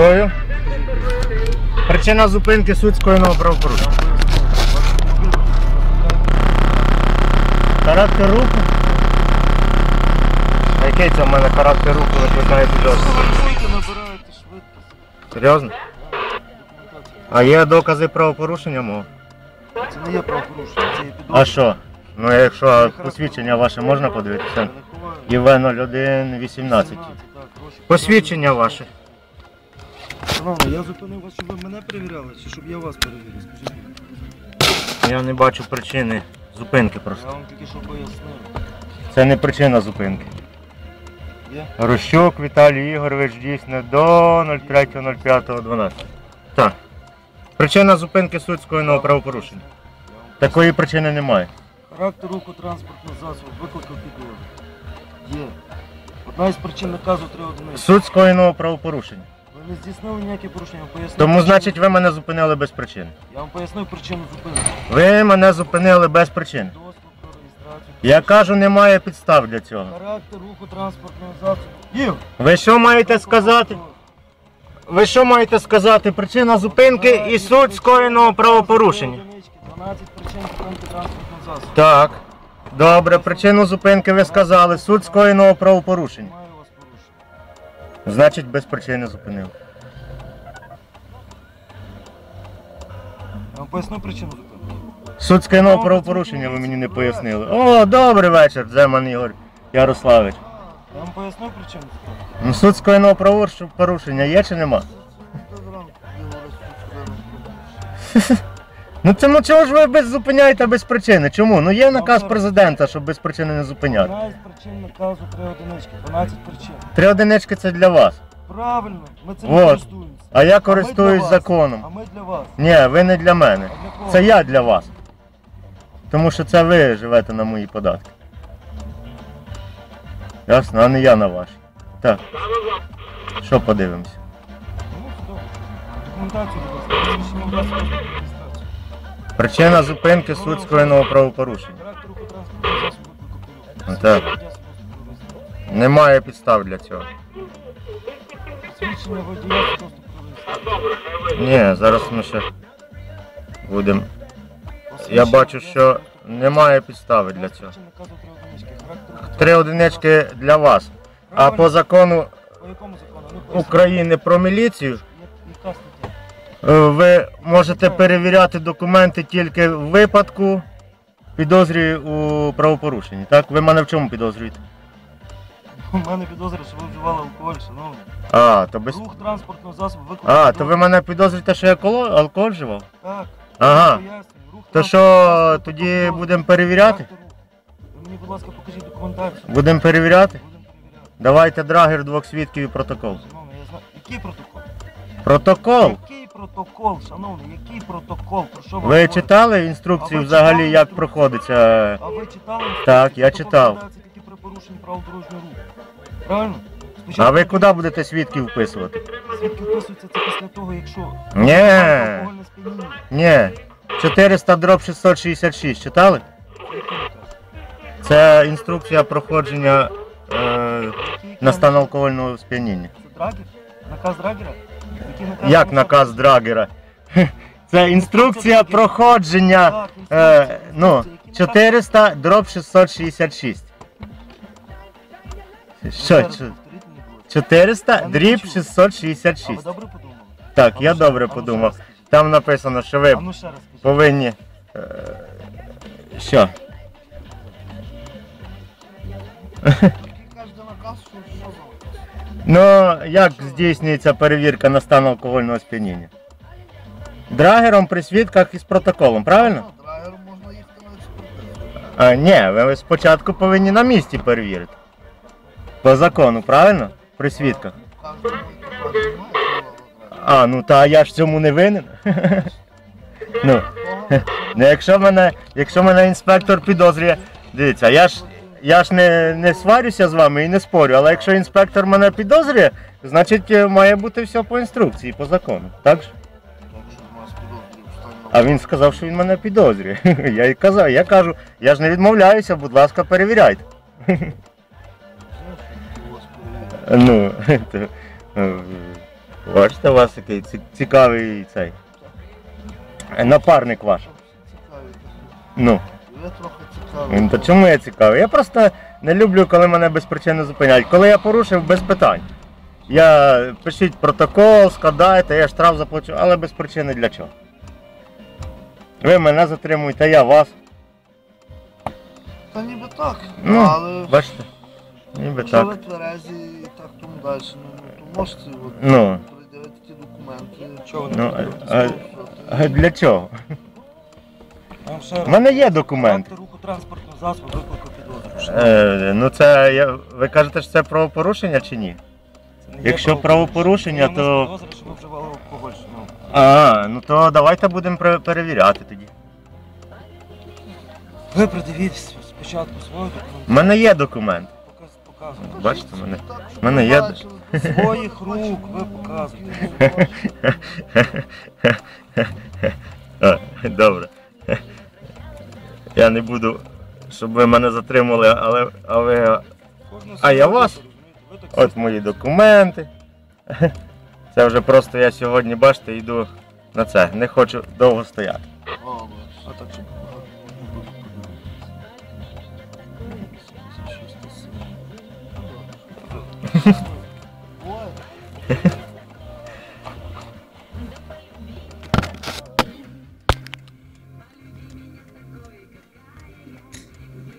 Чую. Причина зупинки суть скоєного правопорушення. Характер руху? А який це в мене характер руху викликає підозру? Серйозно? А є докази правопорушення мого? Це не є правопорушення, це є підозра. А що? Ну якщо посвідчення ваше можна подивитися? ІВ 0118. так. Посвідчення ваше. Шановний, я зупинив вас, щоб ви мене перевіряли, чи щоб я вас перевірив, скажіть. мені. Я не бачу причини зупинки просто. Я вам тільки що пояснив. Це не причина зупинки. Є? Рощук Віталій Ігорович дійсно до 03.05.12. Так. Причина зупинки суть скоєного правопорушення. Я вам Такої причини немає. Характер руху транспортного засобу викликав підозру. Є. Одна із причин наказу 3 одиниці. Суть скоєного правопорушення. Ви не здійснили ніякі порушення, вам пояснив. Тому, причину. значить, ви мене зупинили без причини. Я вам пояснив причину зупинки. Ви мене зупинили без причин. Доступ. Я кажу, немає підстав для цього. Характер руху транспортного засобу. Ви що маєте сказати? Ви що маєте сказати? Причина зупинки і суть скоєного правопорушення. 12 причин зупинки транспортного засобу. Так. Добре, причину зупинки ви сказали. Суть скоєного правопорушення. Значить, без причини зупинив. Я вам поясню причину зупинки. Суть скоєного правопорушення ви мені не пояснили. О, добрий вечір, Земан Ігор Ярославич. Я вам поясню причину зупинки. Ну, суть скоєного правопорушення є чи нема? Ну це ну чого ж ви без зупиняєте без причини? Чому? Ну є наказ президента, щоб без причини не зупиняти. Одна із причин наказу 3 одинички. 12 причин. Три одинички це для вас. Правильно, ми цим Вот. користуємося. А я користуюсь вас. законом. А ми для вас. Ні, ви не для мене. А для кого? Це я для вас. Тому що це ви живете на мої податки. Ясно, а не я на ваші. Так. Що подивимося? Ну, добре. Документацію, будь ласка. Причина зупинки суть скоєного правопорушення. Так. Немає підстав для цього. Водія. Ні, зараз ми ще будемо. Я бачу, що немає підстави для цього. Три одинички. Для вас. А по закону По якому закону? Ну. України про міліцію ви можете перевіряти документи тільки в випадку підозрі у правопорушенні. Так? Ви мене в чому підозрюєте? У мене підозра, що ви вживали алкоголь, шановний. А, то без. Рух транспортного засобу викликав А, то ви мене підозрюєте, що я коло- алкоголь вживав? Так. Ага. пояснюю. Рух То що тоді будемо перевіряти? Ви мені, будь ласка, покажіть документацію. Будемо перевіряти? Будемо перевіряти. Давайте драгер двох свідків і протокол. Шановний, я знаю. Який протокол? Протокол? Який протокол, шановний, який протокол? Про що ви Ви говорите? читали інструкцію А ви взагалі, читали як інструкцію? проходиться? А ви читали? Так, я читав. покладаються тільки при порушенні правил дорожнього руху. Правильно? А ви куди будете свідків вписувати? Звідки вписується це після того, якщо Ні. алкогольне сп'яніння? Ні. 400 дроб 666 читали? Який наказ? Це інструкція проходження е, Який на наказ? стан алкогольного сп'яніння. Це драгер? Наказ драгера? Як наказ драгера? Це інструкція проходження е, ну, інструкція. Який наказ? 400 дроб 666. Ви Що? зараз чо- повторіть мені, будь ласка. 400 дріб почув. А ви 666. добре подумали? Так, я добре подумав. Там написано, що ви повинні. е, Що? Ну, як здійснюється перевірка на стан алкогольного сп'яніння? Драгером при свідках із протоколом, правильно? Драйвером можна їхати на експертизу. А, ні, ви спочатку повинні на місці перевірити. По закону, правильно? При свідках. А, ну та я ж цьому не винен. Ну, ну якщо мене, якщо мене інспектор підозрює, дивіться, я ж, я ж не, не сварюся з вами і не спорю, але якщо інспектор мене підозрює, значить е, має бути все по інструкції, по закону. Так стані А він сказав, що він мене підозрює. Я й казав, я кажу, я ж не відмовляюся, будь ласка, перевіряйте. Ну, то, е, Бачите, у вас ці- цікавий цей. Напарник ваш. Ну. Я трохи цікавий. Ну, То чому я цікавий? Я просто не люблю, коли мене без причини зупиняють. Коли я порушив, без питань. Я пишіть протокол, складайте, я штраф заплачу, але без причини для чого. Ви мене затримуєте, я вас. Та ніби так. Ну, але Бачите? Ніби якщо ви тверезі і так тому далі, ну, то можете от, Ну. пред'явити ті документи. Чого Ну, не а- а- А для чого? Я вам ще раз У мене є кажу, документи. факти руху транспортного засобу викликав підозру. Е, ну це я. Ви кажете, що це правопорушення чи ні? Це не є якщо правопорушення, Я то- вас підозрюю, що ви вживали алкоголь, шановний. А, ну то давайте будемо пере- перевіряти тоді. Ви придивіть спочатку свою У документацію. мене є документ. Показ, показуйте. Бачите, мене. В мене є- Своїх рук ви показуєте. Добре. Я не буду, щоб ви мене затримали, але, але Кожна А я вас? ви от мої документи. Це вже просто я сьогодні, бачите, йду на це. Не хочу довго стояти. О,